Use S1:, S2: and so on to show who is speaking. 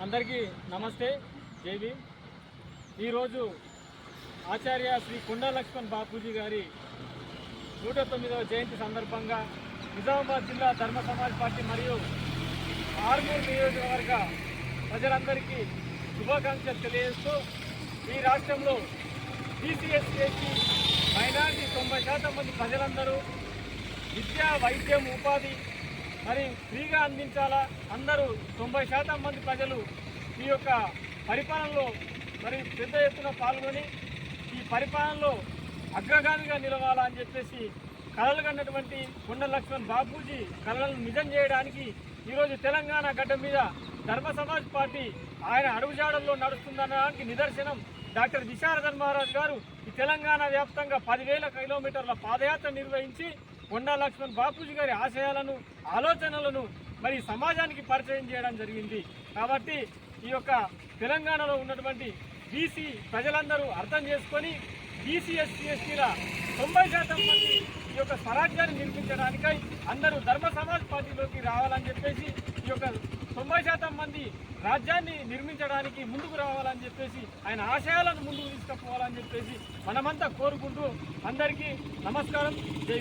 S1: అందరికీ నమస్తే జైవి ఈరోజు ఆచార్య శ్రీ కుండలక్ష్మణ్ బాపూజీ గారి నూట తొమ్మిదవ జయంతి సందర్భంగా నిజామాబాద్ జిల్లా ధర్మ సమాజ్ పార్టీ మరియు ఆర్మూర్ నియోజకవర్గ ప్రజలందరికీ శుభాకాంక్షలు తెలియజేస్తూ ఈ రాష్ట్రంలో బీసీఎస్సీ మైనార్టీ తొంభై శాతం మంది ప్రజలందరూ విద్య వైద్యం ఉపాధి మరి ఫ్రీగా అందించాలా? అందరూ తొంభై శాతం మంది ప్రజలు ఈ యొక్క పరిపాలనలో మరి పెద్ద ఎత్తున పాల్గొని ఈ పరిపాలనలో అగ్రగామిగా నిలవాలా అని చెప్పేసి కళలు కన్నటువంటి కొండ లక్ష్మణ్ బాపూజీ కళలను నిజం చేయడానికి ఈరోజు తెలంగాణ గడ్డ మీద ధర్మ సమాజ్ పార్టీ ఆయన అడుగుజాడల్లో నడుస్తుందనడానికి నిదర్శనం డాక్టర్ విశారదన్ మహారాజ్ గారు. ఈ తెలంగాణ వ్యాప్తంగా పదివేల కిలోమీటర్ల పాదయాత్ర నిర్వహించి కొండా లక్ష్మణ్ బాపూజీ గారి ఆశయాలను ఆలోచనలను మరి సమాజానికి పరిచయం చేయడం జరిగింది. కాబట్టి ఈ యొక్క తెలంగాణలో ఉన్నటువంటి బీసీ ప్రజలందరూ అర్థం చేసుకొని బీసీ ఎస్సీ ఎస్టీల తొంభై శాతం మంది ఈ యొక్క స్వరాజ్యాన్ని నిర్మించడానికై అందరూ ధర్మ సమాజ్ పార్టీలోకి రావాలని చెప్పేసి ఈ యొక్క తొంభై శాతం మంది రాజ్యాన్ని నిర్మించడానికి ముందుకు రావాలని చెప్పేసి ఆయన ఆశయాలను ముందుకు తీసుకుపోవాలని చెప్పేసి మనమంతా కోరుకుంటూ అందరికీ నమస్కారం. జై